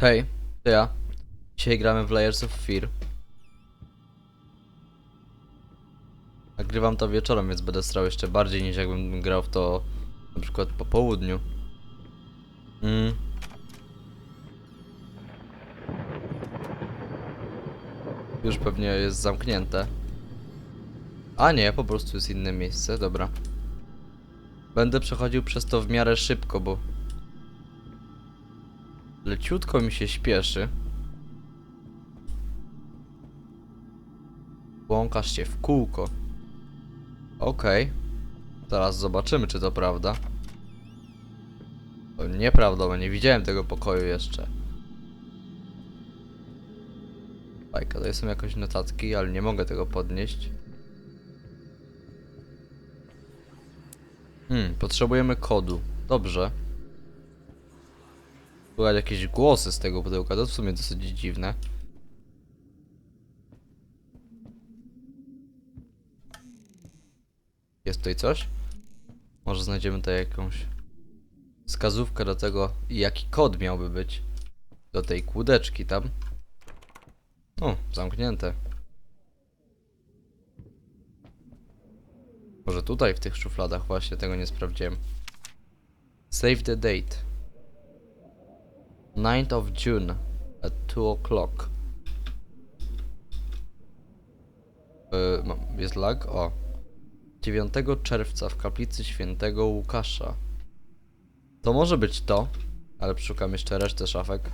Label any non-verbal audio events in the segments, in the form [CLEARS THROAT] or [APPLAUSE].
Hej, to ja. Dzisiaj gramy w Layers of Fear. Nagrywam to wieczorem, więc będę strał jeszcze bardziej niż jakbym grał w to na przykład po południu. Mm. Już pewnie jest zamknięte. A nie, po prostu jest inne miejsce, dobra. Będę przechodził przez to w miarę szybko, bo leciutko mi się śpieszy. Błąkasz się w kółko. Okej. Zaraz zobaczymy, czy to prawda. To nieprawda, bo nie widziałem tego pokoju jeszcze. Fajka, tutaj są jakoś notatki, ale nie mogę tego podnieść. Hmm, potrzebujemy kodu. Dobrze. Słychać jakieś głosy z tego pudełka, to w sumie dosyć dziwne. Jest tutaj coś? Może znajdziemy tutaj jakąś wskazówkę do tego, jaki kod miałby być do tej kłódeczki tam. O, zamknięte. Może tutaj w tych szufladach właśnie tego nie sprawdziłem. Save the date. 9th of June at 2 o'clock. Yy, jest lag? O. 9 czerwca w kaplicy świętego Łukasza. To może być to, ale przeszukam jeszcze resztę szafek.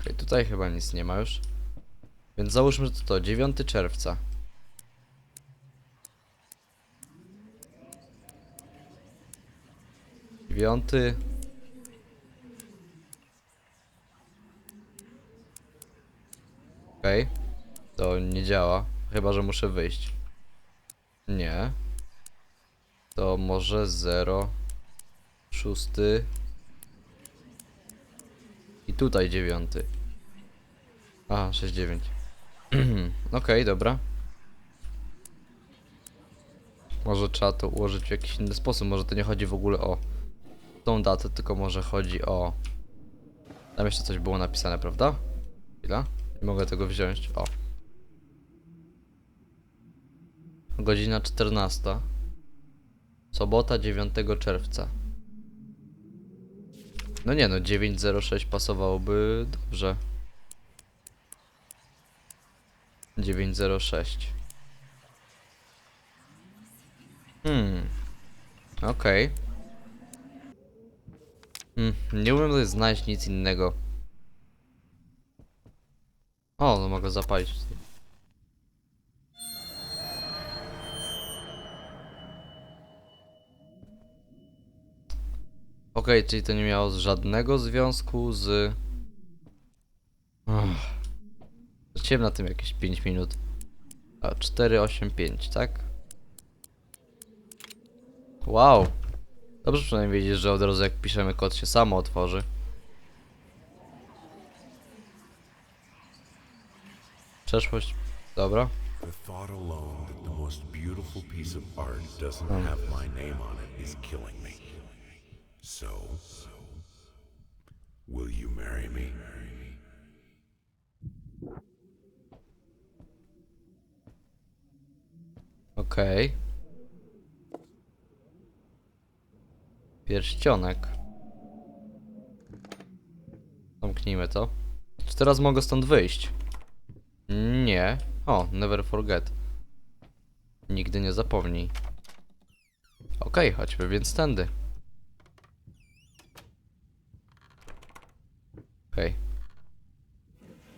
Okej, tutaj chyba nic nie ma już. Więc załóżmy, to to, 9 czerwca. Dziewiąty. Okej. To nie działa. Chyba, że muszę wyjść. Nie. To może 0. Szósty. I tutaj dziewiąty. A, 6, 9. [CLEARS THROAT] Okej, dobra. Może trzeba to ułożyć w jakiś inny sposób. Może to nie chodzi w ogóle o tą datę, tylko może chodzi o. Tam jeszcze coś było napisane, prawda? Chwila. Nie mogę tego wziąć. O. Godzina 14. Sobota 9 czerwca. No nie no, 906 pasowałoby dobrze. 906. Hmm. Okej. Hmm, nie umiem tutaj znaleźć nic innego. O, no mogę zapalić. Okej, czyli to nie miało żadnego związku z... Uff. Straciłem na tym jakieś 5 minut. A, 485, tak? Wow. Dobrze przynajmniej wiedzieć, że od razu jak piszemy kod się samo otworzy. Przeszłość. Dobra. The thought alone that the most beautiful piece of art doesn't have my name on it is killing me. So, will you marry me? Okej. Pierścionek. Zamknijmy to. Czy teraz mogę stąd wyjść? Nie. O, never forget. Nigdy nie zapomnij. Okej, chodźmy więc tędy. Okej.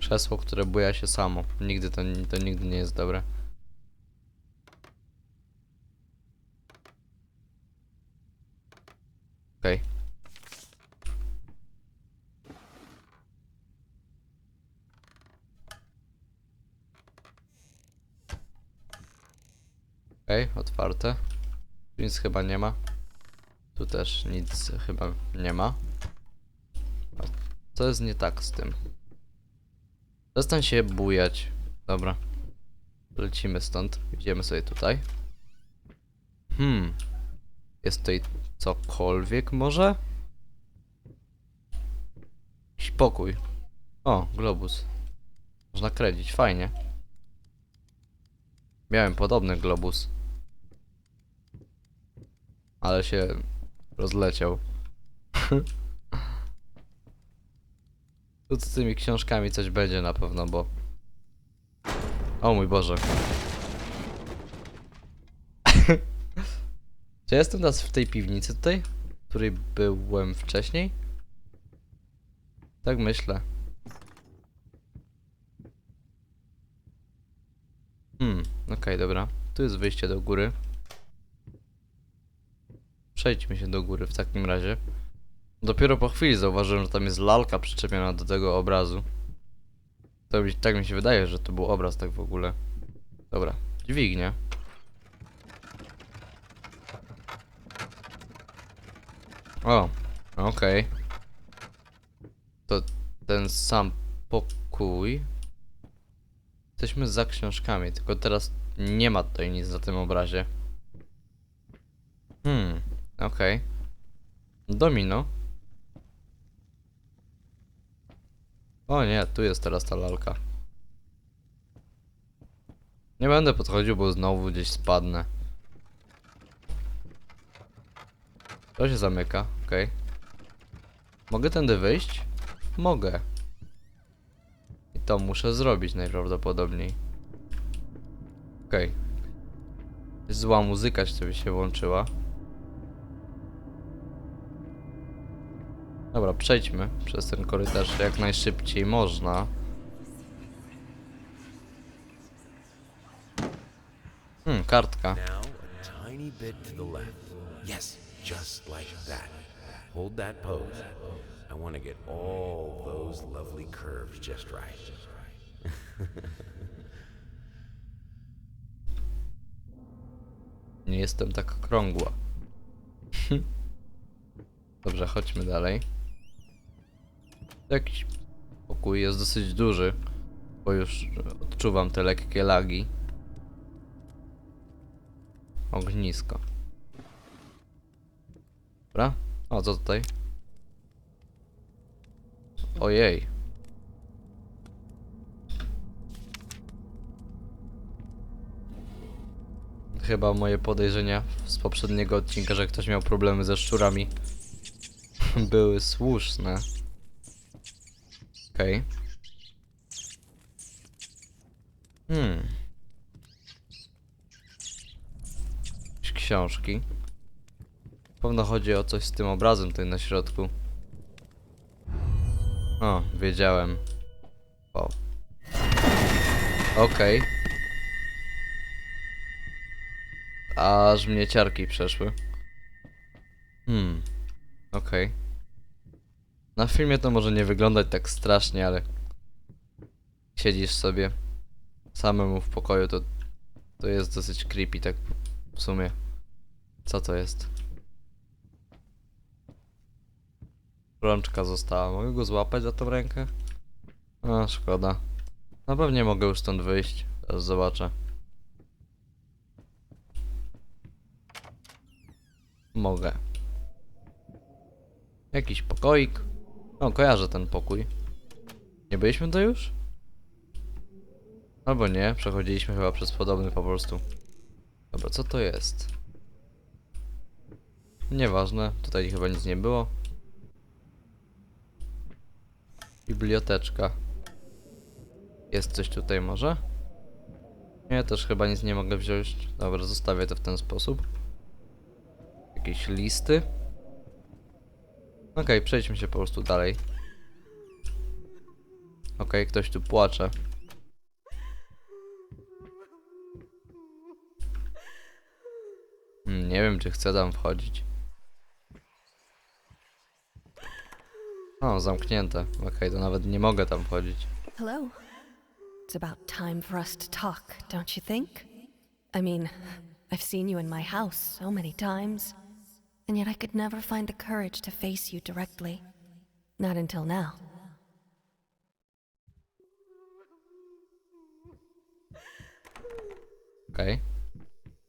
Krzesło, które buja się samo. Nigdy to, to nigdy nie jest dobre. Okej. Okej, otwarte. Tu nic chyba nie ma. Tu też nic chyba nie ma. A Co jest nie tak z tym? Przestań się bujać. Dobra. Lecimy stąd. Idziemy sobie tutaj. Hmm. Jest tutaj cokolwiek może? Jakiś pokój. O, globus. Można kręcić, fajnie. Miałem podobny globus. Ale się rozleciał. Tu z tymi książkami coś będzie na pewno, bo... O mój Boże. [LAUGHS] Czy ja jestem teraz w tej piwnicy tutaj? W której byłem wcześniej? Tak myślę. Hmm, okej, dobra. Tu jest wyjście do góry. Przejdźmy się do góry w takim razie. Dopiero po chwili zauważyłem, że tam jest lalka przyczepiona do tego obrazu. To tak mi się wydaje, że to był obraz tak w ogóle. Dobra, dźwignia. O, okej. To ten sam pokój. Jesteśmy za książkami, tylko teraz nie ma tutaj nic na tym obrazie. Okej. Domino. O nie, tu jest teraz ta lalka. Nie będę podchodził, bo znowu gdzieś spadnę. To się zamyka, okej. Mogę tędy wyjść? Mogę. I to muszę zrobić najprawdopodobniej. Okej. Zła muzyka się włączyła. Dobra, przejdźmy przez ten korytarz jak najszybciej można. Hmm, kartka. Now, a tiny bit to the left. Yes, just like that. Hold that pose. I want to get all those lovely curves just right. [LAUGHS] Nie jestem tak okrągła. [LAUGHS] Dobrze, chodźmy dalej. Jakiś pokój jest dosyć duży, bo już odczuwam te lekkie lagi. Ognisko. Dobra. O, co tutaj? Ojej. Chyba moje podejrzenia z poprzedniego odcinka, że ktoś miał problemy ze szczurami [LAUGHS] były słuszne. Okej. Hmm. Jakieś książki. Pewno chodzi o coś z tym obrazem tutaj na środku. O, wiedziałem. O. Okej. Aż mnie ciarki przeszły. Hmm. Okej. Na filmie to może nie wyglądać tak strasznie, ale siedzisz sobie samemu w pokoju, to to jest dosyć creepy, tak w sumie. Co to jest? Rączka została. Mogę go złapać za tą rękę? A, szkoda. No pewnie mogę już stąd wyjść. Teraz zobaczę. Mogę. Jakiś pokoik. O, kojarzę ten pokój. Nie byliśmy to już? Albo nie, przechodziliśmy chyba przez podobny po prostu. Dobra, co to jest? Nieważne, tutaj chyba nic nie było. Biblioteczka. Jest coś tutaj może? Nie, też chyba nic nie mogę wziąć. Dobra, zostawię to w ten sposób. Jakieś listy. Okej, przejdźmy się po prostu dalej. Okej, ktoś tu płacze. Hmm, Nie wiem, czy chcę tam wchodzić. O, zamknięte. Okej, to nawet nie mogę tam wchodzić. Hello. It's about time for us to talk, don't you think? I mean, I've seen you in my house so many times, and yet I could never find the courage to face you directly. Not until now. Okej. Okay.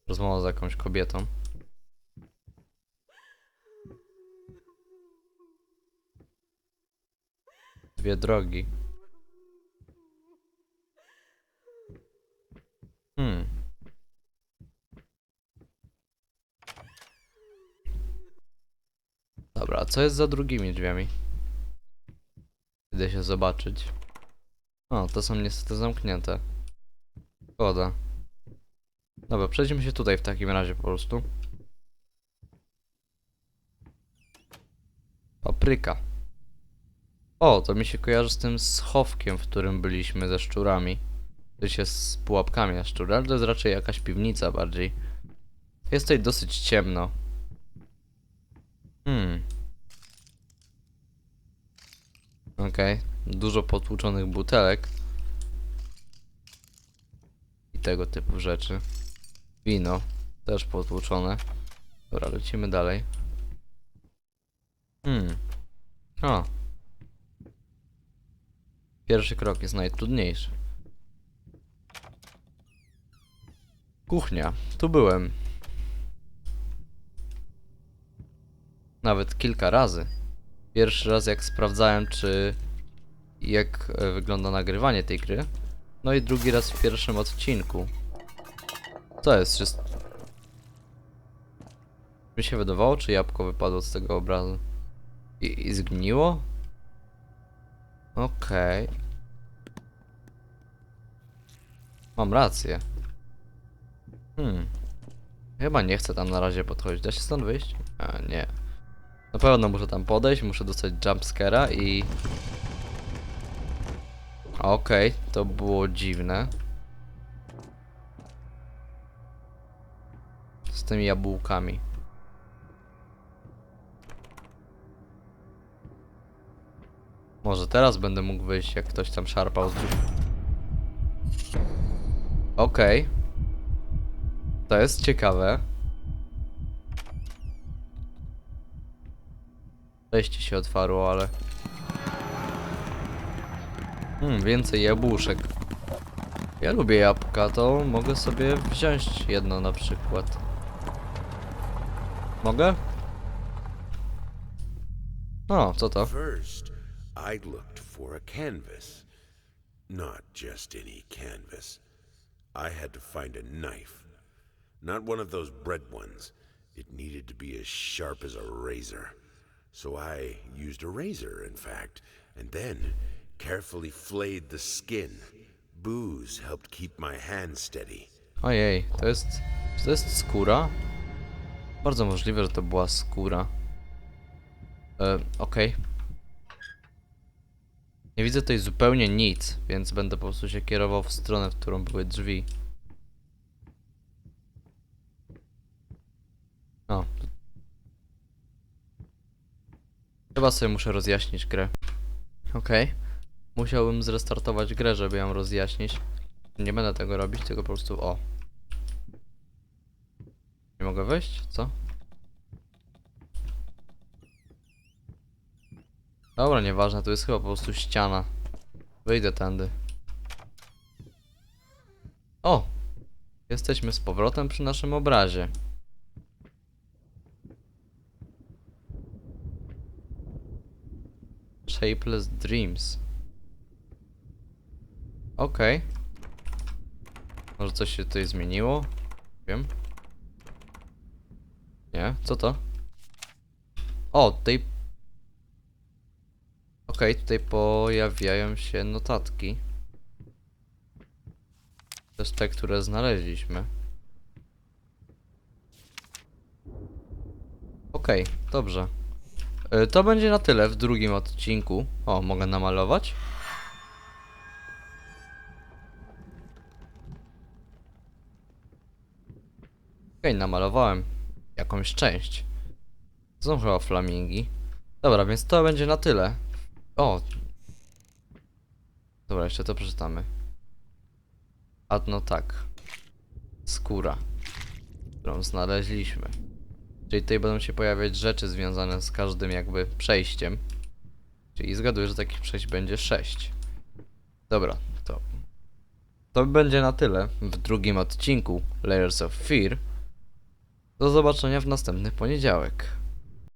Rozmowa z jakąś kobietą. Dwie drogi. Co jest za drugimi drzwiami? Idę się zobaczyć. O, to są niestety zamknięte. Szkoda. Dobra, przejdźmy się tutaj w takim razie po prostu. Papryka. O, to mi się kojarzy z tym schowkiem, w którym byliśmy ze szczurami. To się z pułapkami na szczury, ale to jest raczej jakaś piwnica bardziej. Jest tutaj dosyć ciemno. Hmm. Okej, dużo potłuczonych butelek. I tego typu rzeczy. Wino, też potłuczone. Dobra, lecimy dalej. Hmm. O. Pierwszy krok jest najtrudniejszy. Kuchnia. Tu byłem. Nawet kilka razy. Pierwszy raz jak sprawdzałem, czy jak e, wygląda nagrywanie tej gry. No i drugi raz w pierwszym odcinku. Co jest? Czy... Mi się wydawało, czy jabłko wypadło z tego obrazu? I, i zgniło? Okej. Mam rację. Hmm. Chyba nie chcę tam na razie podchodzić. Da się stąd wyjść? A, nie. Na pewno muszę tam podejść, muszę dostać jumpscare'a i... Okej, to było dziwne. Z tymi jabłkami. Może teraz będę mógł wyjść, jak ktoś tam szarpał z drzwi. Okej. To jest ciekawe. Wejście się otwarło, ale... Hmm, więcej jabłuszek. Ja lubię jabłka, to mogę sobie wziąć jedno na przykład. Mogę? O, co to? First, I looked for a canvas. Not just any canvas. I had to find a knife. Not one of those bread ones. It needed to be as sharp as a razor. So I used a razor, in fact, and then carefully flayed the skin. Booze helped keep my hand steady. Ojej, to jest... To jest skóra? Bardzo możliwe, że to była skóra. E, okej. Nie widzę tutaj zupełnie nic, więc będę po prostu się kierował w stronę, w którą były drzwi. O. Chyba sobie muszę rozjaśnić grę. Okej. Musiałbym zrestartować grę, żeby ją rozjaśnić. Nie będę tego robić, tylko po prostu o. Nie mogę wejść? Co? Dobra, nieważne, to jest chyba po prostu ściana. Wyjdę tędy. O! Jesteśmy z powrotem przy naszym obrazie. Shapeless Dreams. Okej. Może coś się tutaj zmieniło? Wiem. Nie? Co to? O, tutaj... Okej, tutaj pojawiają się notatki. To jest te, które znaleźliśmy. Okej, dobrze. Y, To będzie na tyle w drugim odcinku. O, mogę namalować? Okej, namalowałem jakąś część. Są chyba flamingi. Dobra, więc to będzie na tyle. O! Dobra, jeszcze to przeczytamy. A no tak. Skóra, którą znaleźliśmy. Czyli tutaj będą się pojawiać rzeczy związane z każdym jakby przejściem. Czyli zgaduję, że takich przejść będzie 6. Dobra, to. To będzie na tyle w drugim odcinku Layers of Fear. Do zobaczenia w następny poniedziałek.